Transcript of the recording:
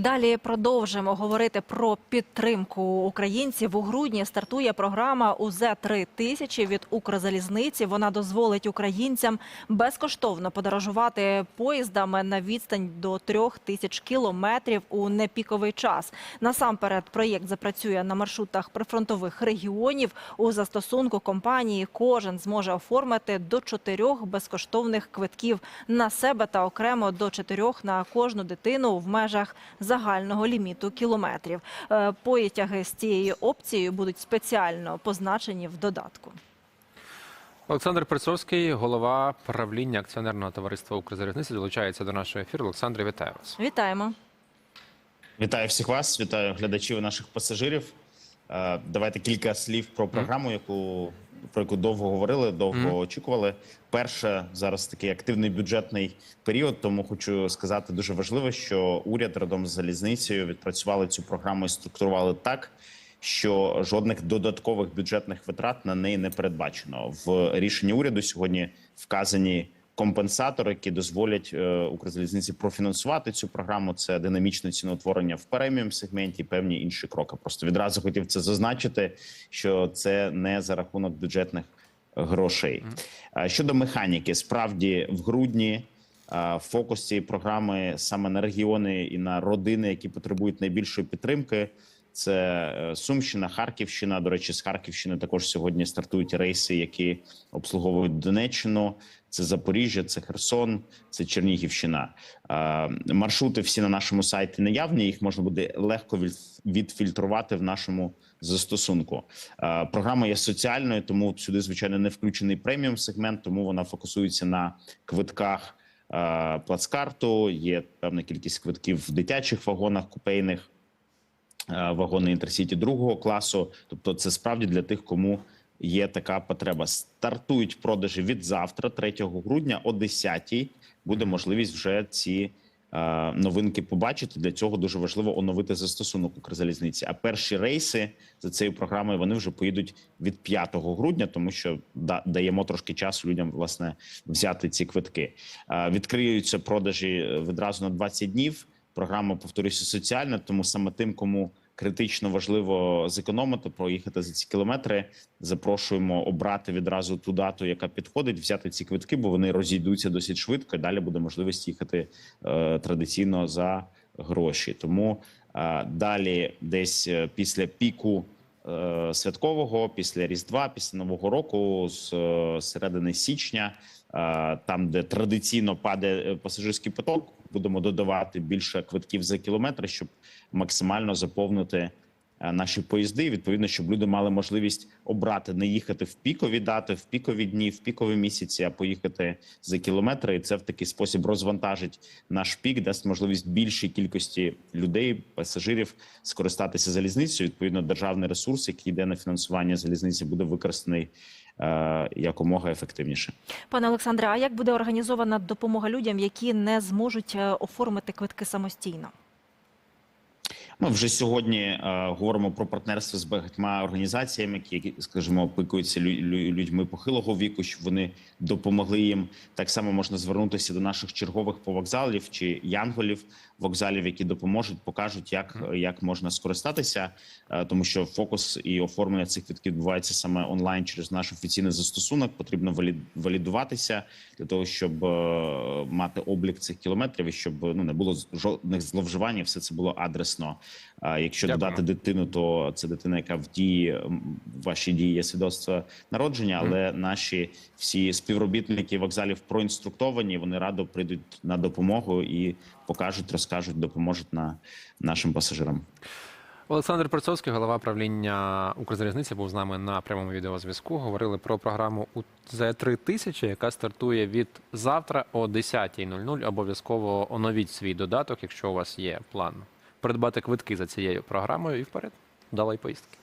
Далі продовжимо говорити про підтримку українців. У грудні стартує програма УЗ 3000 від Укрзалізниці. Вона дозволить українцям безкоштовно подорожувати поїздами на відстань до трьох тисяч кілометрів у непіковий час. Насамперед, проєкт запрацює на маршрутах прифронтових регіонів. У застосунку компанії кожен зможе оформити до чотирьох безкоштовних квитків на себе та окремо до чотирьох на кожну дитину в межах загального ліміту кілометрів. Е, Потяги з цією опцією будуть спеціально позначені в додатку. Олександр Прицовський, голова правління акціонерного товариства Укрзалізниці, долучається до нашого ефіру. Олександр, вітаю вас. Вітаємо. Вітаю всіх вас, вітаю глядачів і наших пасажирів. Е, Давайте кілька слів про програму, яку про яку довго говорили, довго очікували. Перше зараз такий активний бюджетний період. Тому хочу сказати дуже важливо, що уряд разом з залізницею відпрацювали цю програму і структурували так, що жодних додаткових бюджетних витрат на неї не передбачено. В рішенні уряду сьогодні вказані компенсатори, які дозволять е, Укрзалізниці профінансувати цю програму. Це динамічне ціноутворення в преміум сегменті, і певні інші кроки. Просто відразу хотів це зазначити, що це не за рахунок бюджетних грошей. Щодо механіки, справді в грудні. Фокус цієї програми саме на регіони і на родини, які потребують найбільшої підтримки. Це е, Сумщина, Харківщина. До речі, з Харківщини також сьогодні стартують рейси, які обслуговують Донеччину. Це Запоріжжя, це Херсон, це Чернігівщина. Е, Маршрути всі на нашому сайті наявні. Їх можна буде легко від- відфільтрувати в нашому застосунку. Е, Програма є соціальною, тому сюди звичайно не включений преміум сегмент, тому вона фокусується на квитках плацкарту. Є певна кількість квитків в дитячих вагонах купейних вагони інтерсіті другого класу. Тобто, це справді для тих, кому є така потреба. Стартують продажі від завтра, 3 грудня, о 10 буде можливість вже ці. е, Новинки побачити для цього дуже важливо оновити застосунок Укрзалізниці. А перші рейси за цією програмою вони вже поїдуть від 5 грудня, тому що даємо трошки часу людям власне взяти ці квитки. Е, Відкриються продажі е, відразу на 20 днів. Програма повторюся соціальна, тому саме тим, кому критично важливо зекономити, проїхати за ці кілометри. Запрошуємо обрати відразу ту дату, яка підходить, взяти ці квитки, бо вони розійдуться досить швидко. і Далі буде можливість їхати е, традиційно за гроші. Тому е, далі, десь е, після піку е, святкового, після Різдва, після Нового року, з е, середини січня, там, де традиційно падає пасажирський поток, будемо додавати більше квитків за кілометри, щоб максимально заповнити е, наші поїзди. Відповідно, щоб люди мали можливість обрати не їхати в пікові дати, в пікові дні, в пікові місяці, а поїхати за кілометри. І це в такий спосіб розвантажить наш пік, дасть можливість більшій кількості людей, пасажирів скористатися залізницею. Відповідно, державний ресурс, який йде на фінансування залізниці, буде використаний якомога ефективніше. Пане Олександре, а як буде організована допомога людям, які не зможуть е, оформити квитки самостійно? Ми вже сьогодні е, говоримо про партнерство з багатьма організаціями, які, скажімо, опікуються лю- лю- людьми похилого віку, щоб вони допомогли їм. Так само можна звернутися до наших чергових повокзалів чи янголів вокзалів, які допоможуть, покажуть, як, як можна скористатися, е, тому що фокус і оформлення цих квитків відбувається саме онлайн через наш офіційний застосунок. Потрібно валі- валідуватися для того, щоб е, мати облік цих кілометрів і щоб ну не було жодних зловживань. і Все це було адресно. А якщо Дякую. додати дитину, то це дитина, яка в дії м, в вашій дії є свідоцтво народження, але наші всі співробітники вокзалів проінструктовані. Вони радо прийдуть на допомогу і покажуть, розкажуть, допоможуть на нашим пасажирам. Олександр Прицовський, голова правління Укрзалізниці, був з нами на прямому відеозв'язку. Говорили про програму УЗ 3000 яка стартує від завтра о 10.00. Обов'язково оновіть свій додаток, якщо у вас є план придбати квитки за цією програмою. І вперед, далої поїздки.